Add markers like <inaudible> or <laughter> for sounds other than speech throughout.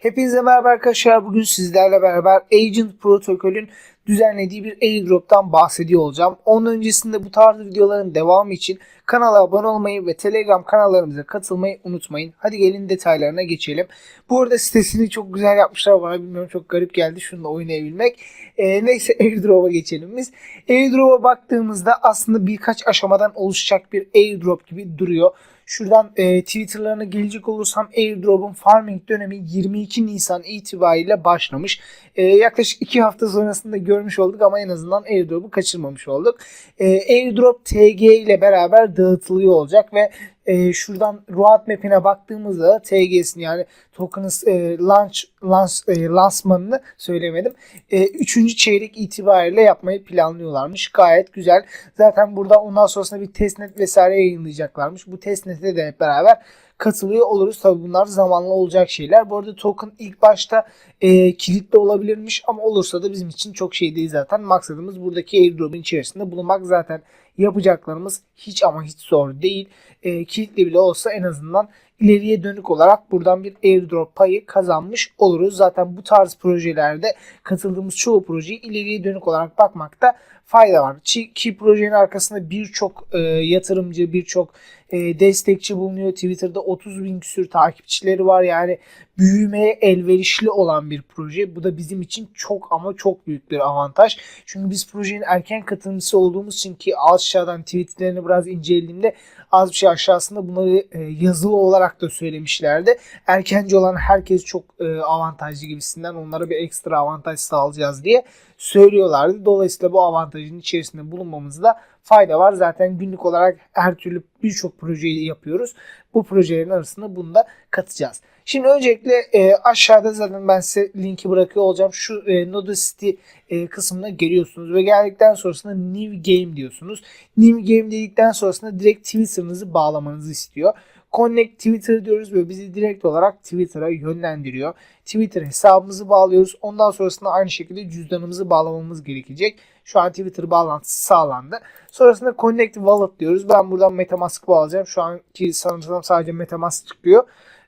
Hepinize merhaba arkadaşlar. Bugün sizlerle beraber Agent Protokol'ün düzenlediği bir airdrop'tan bahsediyor olacağım. Onun öncesinde bu tarz videoların devamı için kanala abone olmayı ve Telegram kanallarımıza katılmayı unutmayın. Hadi gelin detaylarına geçelim. Bu arada sitesini çok güzel yapmışlar. Bana bilmiyorum çok garip geldi şununla oynayabilmek. Ee, neyse <laughs> airdrop'a geçelim biz. Airdrop'a baktığımızda aslında birkaç aşamadan oluşacak bir airdrop gibi duruyor. Şuradan e, Twitter'larına gelecek olursam airdrop'un farming dönemi 22 Nisan itibariyle başlamış. E, yaklaşık 2 hafta sonrasında görmüş olduk ama en azından airdrop'u kaçırmamış olduk. E, airdrop TG ile beraber dağıtılıyor olacak ve e, şuradan roadmap'ine baktığımızda TG'sini yani token'ın e, launch, launch e, lansmanını söylemedim. E, üçüncü çeyrek itibariyle yapmayı planlıyorlarmış. Gayet güzel. Zaten burada ondan sonrasında bir testnet vesaire yayınlayacaklarmış. Bu testnete de hep beraber katılıyor oluruz. Tabi bunlar zamanla olacak şeyler. Bu arada token ilk başta e, kilitli olabilirmiş ama olursa da bizim için çok şey değil zaten. Maksadımız buradaki airdrop'un içerisinde bulunmak zaten yapacaklarımız hiç ama hiç zor değil. E, kilitli bile olsa en azından ileriye dönük olarak buradan bir airdrop payı kazanmış oluruz. Zaten bu tarz projelerde katıldığımız çoğu projeyi ileriye dönük olarak bakmakta fayda var. Ki, projenin arkasında birçok e, yatırımcı, birçok e, destekçi bulunuyor. Twitter'da 30 bin küsür takipçileri var. Yani büyümeye elverişli olan bir proje. Bu da bizim için çok ama çok büyük bir avantaj. Çünkü biz projenin erken katılımcısı olduğumuz için ki aşağıdan tweetlerini biraz incelediğimde az bir şey aşağısında bunları e, yazılı olarak da söylemişlerdi. Erkenci olan herkes çok e, avantajlı gibisinden onlara bir ekstra avantaj sağlayacağız diye söylüyorlardı. Dolayısıyla bu avantajın içerisinde bulunmamızda fayda var. Zaten günlük olarak her türlü birçok projeyi yapıyoruz. Bu projelerin arasında bunu da katacağız. Şimdi öncelikle e, aşağıda zaten ben size linki bırakıyor olacağım. Şu e, Nodacity e, kısmına geliyorsunuz ve geldikten sonrasında New Game diyorsunuz. New Game dedikten sonrasında direkt Twitter'ınızı bağlamanızı istiyor. Connect Twitter diyoruz ve bizi direkt olarak Twitter'a yönlendiriyor. Twitter hesabımızı bağlıyoruz. Ondan sonrasında aynı şekilde cüzdanımızı bağlamamız gerekecek. Şu an Twitter bağlantısı sağlandı. Sonrasında Connect Wallet diyoruz. Ben buradan Metamask bağlayacağım. Şu anki sanırsam sadece Metamask çıkıyor.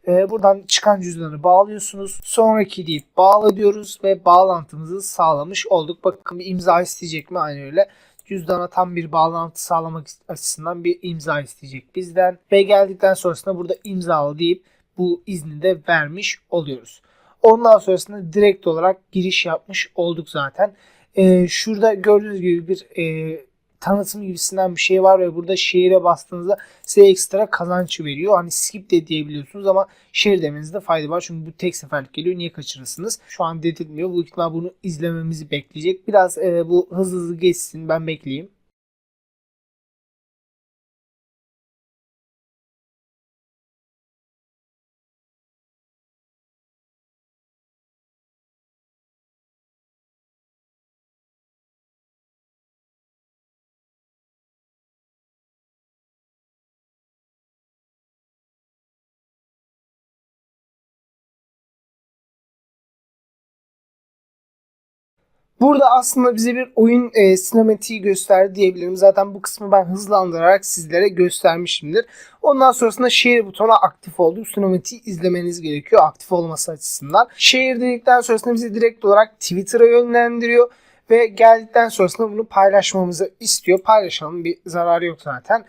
Ee, buradan çıkan cüzdanı bağlıyorsunuz. Sonraki deyip bağla diyoruz ve bağlantımızı sağlamış olduk. Bakın bir imza isteyecek mi? Aynı öyle cüzdana tam bir bağlantı sağlamak açısından bir imza isteyecek bizden. Ve geldikten sonrasında burada imzalı deyip bu izni de vermiş oluyoruz. Ondan sonrasında direkt olarak giriş yapmış olduk zaten. Ee, şurada gördüğünüz gibi bir e, tanıtım gibisinden bir şey var ve burada şehire bastığınızda size ekstra kazanç veriyor. Hani skip de diyebiliyorsunuz ama şehir demenizde fayda var. Çünkü bu tek seferlik geliyor. Niye kaçırırsınız? Şu an dedirtmiyor. Bu ihtimal bunu izlememizi bekleyecek. Biraz e, bu hızlı hızlı geçsin. Ben bekleyeyim. Burada aslında bize bir oyun e, sinematiği gösterdi diyebilirim. Zaten bu kısmı ben hızlandırarak sizlere göstermişimdir. Ondan sonrasında şehir butonu aktif oldu. Sinematiği izlemeniz gerekiyor aktif olması açısından. Şehir dedikten sonrasında bizi direkt olarak Twitter'a yönlendiriyor. Ve geldikten sonrasında bunu paylaşmamızı istiyor. Paylaşalım bir zararı yok zaten.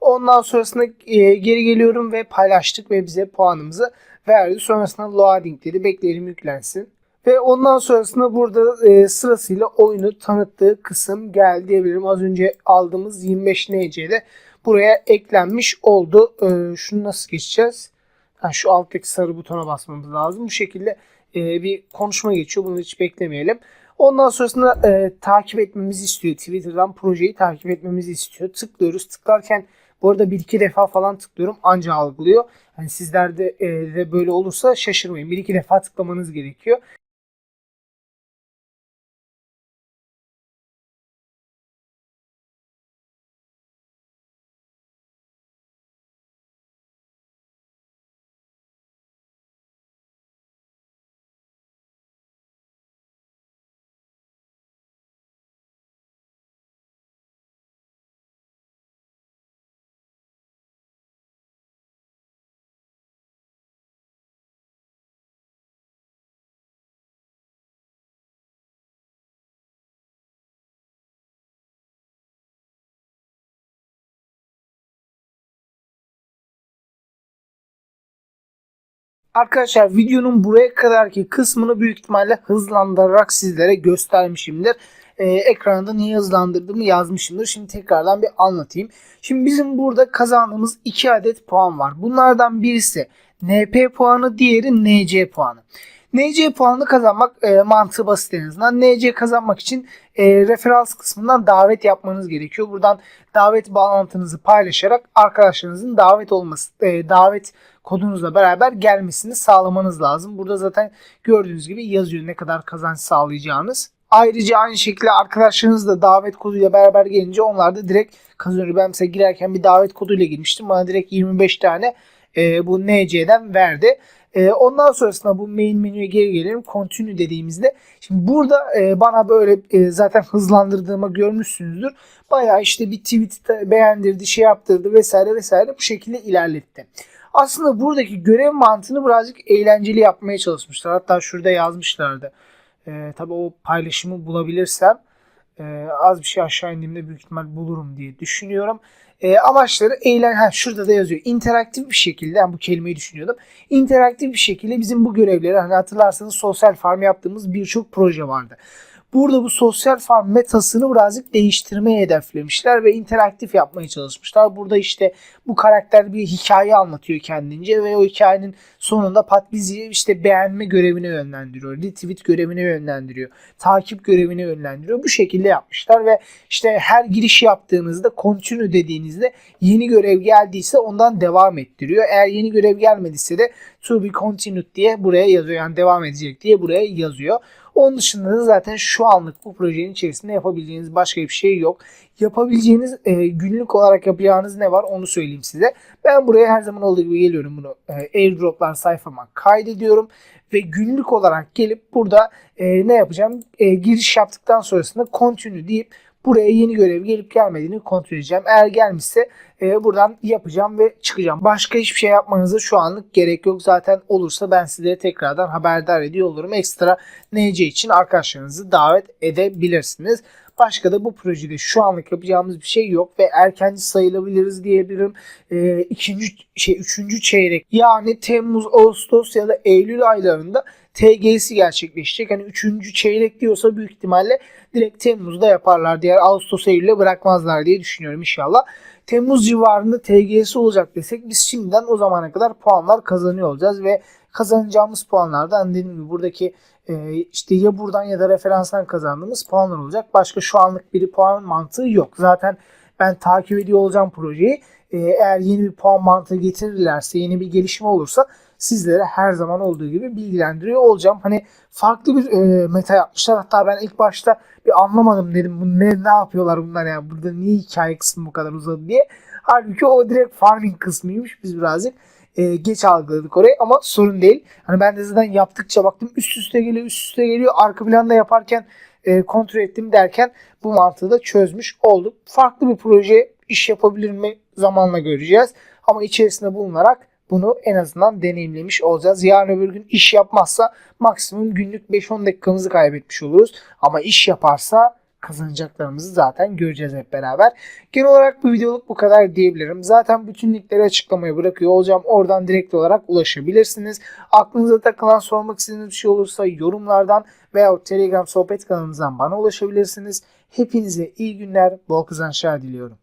Ondan sonrasında e, geri geliyorum ve paylaştık ve bize puanımızı verdi. Sonrasında loading dedi. Bekleyelim yüklensin. Ve ondan sonrasında burada e, sırasıyla oyunu tanıttığı kısım geldi diyebilirim. Az önce aldığımız 25 NC'de buraya eklenmiş oldu. E, şunu nasıl geçeceğiz? Ha, şu alttaki sarı butona basmamız lazım. Bu şekilde e, bir konuşma geçiyor. Bunu hiç beklemeyelim. Ondan sonrasında e, takip etmemizi istiyor. Twitter'dan projeyi takip etmemizi istiyor. Tıklıyoruz. Tıklarken bu arada bir iki defa falan tıklıyorum anca algılıyor. Hani sizlerde e, de böyle olursa şaşırmayın. Bir iki defa tıklamanız gerekiyor. Arkadaşlar videonun buraya kadarki kısmını büyük ihtimalle hızlandırarak sizlere göstermişimdir. Ee, ekranda niye hızlandırdığımı yazmışımdır. Şimdi tekrardan bir anlatayım. Şimdi bizim burada kazandığımız 2 adet puan var. Bunlardan birisi NP puanı, diğeri NC puanı. NC puanını kazanmak e, mantığı basit en azından. NC kazanmak için e, referans kısmından davet yapmanız gerekiyor. Buradan davet bağlantınızı paylaşarak arkadaşlarınızın davet olması, e, davet kodunuzla beraber gelmesini sağlamanız lazım. Burada zaten gördüğünüz gibi yazıyor ne kadar kazanç sağlayacağınız. Ayrıca aynı şekilde arkadaşlarınız da davet koduyla beraber gelince onlar da direkt kazanıyor. Ben mesela girerken bir davet koduyla girmiştim. Bana direkt 25 tane e, bu NC'den verdi. E, ondan sonrasında bu main menüye geri gelelim. Continue dediğimizde şimdi burada e, bana böyle e, zaten hızlandırdığımı görmüşsünüzdür. Bayağı işte bir tweet beğendirdi, şey yaptırdı vesaire vesaire bu şekilde ilerletti. Aslında buradaki görev mantığını birazcık eğlenceli yapmaya çalışmışlar. Hatta şurada yazmışlardı. E, tabii o paylaşımı bulabilirsem e, az bir şey aşağı indiğimde büyük ihtimal bulurum diye düşünüyorum. E, amaçları eğlen ha şurada da yazıyor. İnteraktif bir şekilde yani bu kelimeyi düşünüyordum. İnteraktif bir şekilde bizim bu görevleri hani hatırlarsanız sosyal farm yaptığımız birçok proje vardı. Burada bu sosyal farm metasını birazcık değiştirmeye hedeflemişler ve interaktif yapmaya çalışmışlar. Burada işte bu karakter bir hikaye anlatıyor kendince ve o hikayenin sonunda Pat bizi işte beğenme görevine yönlendiriyor. Retweet görevine yönlendiriyor. Takip görevine yönlendiriyor. Bu şekilde yapmışlar ve işte her giriş yaptığınızda continue dediğinizde yeni görev geldiyse ondan devam ettiriyor. Eğer yeni görev gelmediyse de to be continued diye buraya yazıyor. Yani devam edecek diye buraya yazıyor. Onun dışında da zaten şu anlık bu projenin içerisinde yapabileceğiniz başka bir şey yok. Yapabileceğiniz e, günlük olarak yapacağınız ne var onu söyleyeyim size. Ben buraya her zaman olduğu gibi geliyorum bunu e, airdroplar sayfama kaydediyorum ve günlük olarak gelip burada e, ne yapacağım? E, giriş yaptıktan sonrasında continue deyip Buraya yeni görev gelip gelmediğini kontrol edeceğim. Eğer gelmişse e, buradan yapacağım ve çıkacağım. Başka hiçbir şey yapmanıza şu anlık gerek yok. Zaten olursa ben sizlere tekrardan haberdar ediyor olurum. Ekstra NC için arkadaşlarınızı davet edebilirsiniz. Başka da bu projede şu anlık yapacağımız bir şey yok ve erkenci sayılabiliriz diyebilirim. E, ikinci şey üçüncü çeyrek yani Temmuz, Ağustos ya da Eylül aylarında TG'si gerçekleşecek. Hani üçüncü çeyrek diyorsa büyük ihtimalle direkt Temmuz'da yaparlar. Diğer Ağustos Eylül'e bırakmazlar diye düşünüyorum inşallah. Temmuz civarında TG'si olacak desek biz şimdiden o zamana kadar puanlar kazanıyor olacağız ve kazanacağımız puanlarda hani dediğim gibi buradaki e, işte ya buradan ya da referanstan kazandığımız puanlar olacak. Başka şu anlık bir puan mantığı yok. Zaten ben takip ediyor olacağım projeyi. E, eğer yeni bir puan mantığı getirirlerse, yeni bir gelişme olursa sizlere her zaman olduğu gibi bilgilendiriyor olacağım. Hani farklı bir e, meta yapmışlar. Hatta ben ilk başta bir anlamadım dedim. Bu ne ne yapıyorlar bunlar ya? Burada niye hikaye kısmı bu kadar uzadı diye. Halbuki o direkt farming kısmıymış. Biz birazcık e, geç algıladık orayı ama sorun değil. Hani ben de zaten yaptıkça baktım üst üste geliyor üst üste geliyor. Arka planda yaparken e, kontrol ettim derken bu mantığı da çözmüş olduk. Farklı bir proje iş yapabilir mi zamanla göreceğiz. Ama içerisinde bulunarak bunu en azından deneyimlemiş olacağız. Yarın öbür gün iş yapmazsa maksimum günlük 5-10 dakikamızı kaybetmiş oluruz. Ama iş yaparsa kazanacaklarımızı zaten göreceğiz hep beraber. Genel olarak bu videoluk bu kadar diyebilirim. Zaten bütün linkleri açıklamaya bırakıyor olacağım. Oradan direkt olarak ulaşabilirsiniz. Aklınıza takılan sormak istediğiniz bir şey olursa yorumlardan veya Telegram sohbet kanalımızdan bana ulaşabilirsiniz. Hepinize iyi günler, bol kazançlar diliyorum.